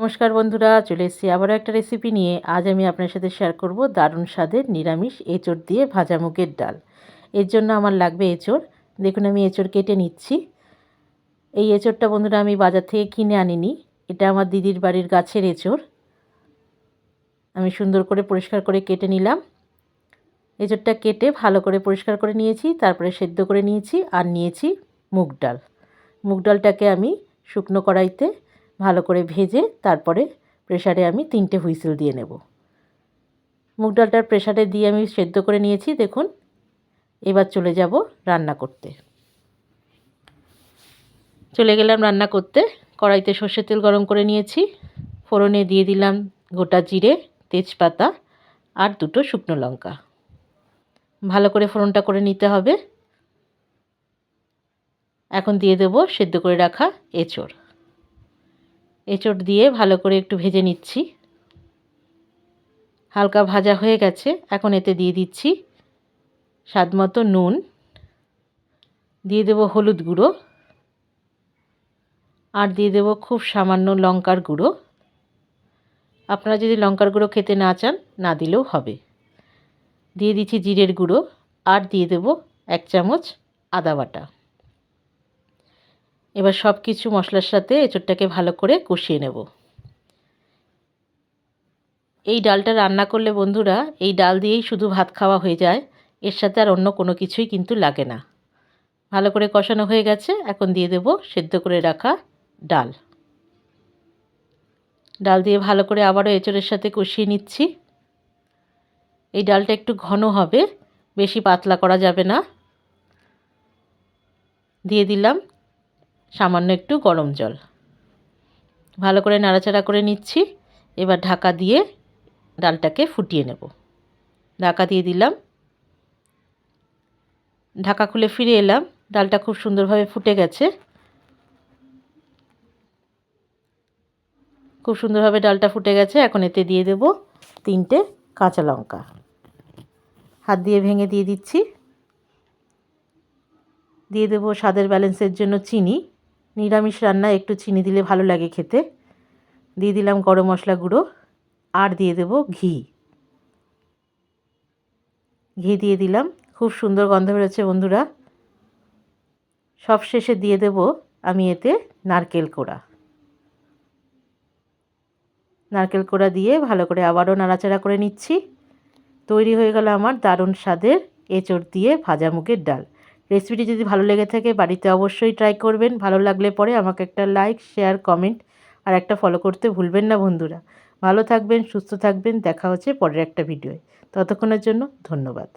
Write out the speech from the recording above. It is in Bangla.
নমস্কার বন্ধুরা, চলে এসেছি আবারও একটা রেসিপি নিয়ে। আজ আমি আপনার সাথে শেয়ার করব দারুণ স্বাদের নিরামিষ এঁচড় দিয়ে ভাজা মুগের ডাল। এর জন্য আমার লাগবে এঁচড়। দেখুন, আমি এঁচড় কেটে নিচ্ছি। এই এঁচড়টা বন্ধুরা আমি বাজার থেকে কিনে আনিনি। এটা আমার দিদির বাড়ির গাছের এঁচড়। আমি সুন্দর করে পরিষ্কার করে কেটে নিলাম। এঁচড়টা কেটে ভালো করে পরিষ্কার করে নিয়েছি, তারপরে সেদ্ধ করে নিয়েছি আর নিয়েছি মুগ ডাল। মুগ ডালটাকে আমি শুকনো কড়াইতে ভালো করে ভেজে তারপরে প্রেশারে আমি তিনটে হুইসেল দিয়ে নেব। মুগ ডালটার প্রেশারে দিয়ে আমি সেদ্ধ করে নিয়েছি, দেখুন। এবার চলে যাব রান্না করতে। চলে গেলাম রান্না করতে। কড়াইতে সর্ষের তেল গরম করে নিয়েছি। ফোড়নে দিয়ে দিলাম গোটা জিরে, তেজপাতা আর দুটো শুকনো লঙ্কা। ভালো করে ফোড়নটা করে নিতে হবে। এখন দিয়ে দেব সেদ্ধ করে রাখা এঁচড়। এঁচড় দিয়ে ভালো করে একটু ভেজে নিচ্ছি। হালকা ভাজা হয়ে গেছে, এখন এতে দিয়ে দিচ্ছি স্বাদ মতো নুন। দিয়ে দেব হলুদ গুঁড়ো আর দিয়ে দেব খুব সামান্য লঙ্কার গুঁড়ো। আপনারা যদি লঙ্কার গুঁড়ো খেতে না চান, না দিলেও হবে। দিয়ে দিচ্ছি জিরের গুঁড়ো আর দিয়ে দেব এক চামচ আদা বাটা। এবার সব কিছু মশলার সাথে এঁচোড়টাকে ভালো করে কষিয়ে নেব। এই ডালটা রান্না করলে বন্ধুরা, এই ডাল দিয়েই শুধু ভাত খাওয়া হয়ে যায়, এর সাথে আর অন্য কোনো কিছুই কিন্তু লাগে না। ভালো করে কষানো হয়ে গেছে, এখন দিয়ে দেব সেদ্ধ করে রাখা ডাল। ডাল দিয়ে ভালো করে আবারও এঁচড়ের সাথে কষিয়ে নিচ্ছি। এই ডালটা একটু ঘন হবে, বেশি পাতলা করা যাবে না। দিয়ে দিলাম সামান্য একটু গরম জল। ভালো করে নাড়াচাড়া করে নিচ্ছি। এবার ঢাকা দিয়ে ডালটাকে ফুটিয়ে নেব। ঢাকা দিয়ে দিলাম। ঢাকা খুলে ফিরে এলাম। ডালটা খুব সুন্দরভাবে ফুটে গেছে। খুব সুন্দরভাবে ডালটা ফুটে গেছে। এখন এতে দিয়ে দেব তিনটে কাঁচা লঙ্কা। হাত দিয়ে ভেঙে দিয়ে দিচ্ছি। দিয়ে দেবো স্বাদের ব্যালেন্সের জন্য চিনি। নিরামিষ রান্না, একটু চিনি দিলে ভালো লাগে খেতে। দিয়ে দিলাম গরম মশলা গুঁড়ো, আর দিয়ে দেব ঘি। ঘি দিয়ে দিলাম, খুব সুন্দর গন্ধ বেরোচ্ছে বন্ধুরা। সব শেষে দিয়ে দেব আমি এতে নারকেল কোড়া। নারকেল কোড়া দিয়ে ভালো করে আবারও নাড়াচাড়া করে নিচ্ছি। তৈরি হয়ে গেল আমার দারুণ স্বাদের এঁচড় দিয়ে ভাজা মুগের ডাল। রেসিপিটি যদি ভালো লেগে থাকে, বাড়িতে অবশ্যই ট্রাই করবেন। ভালো লাগলে পরে আমাকে একটা লাইক শেয়ার কমেন্ট আর একটা ফলো করতে ভুলবেন না বন্ধুরা। ভালো থাকবেন, সুস্থ থাকবেন। দেখা হচ্ছে পরের একটা ভিডিওয় ততক্ষণের জন্য ধন্যবাদ।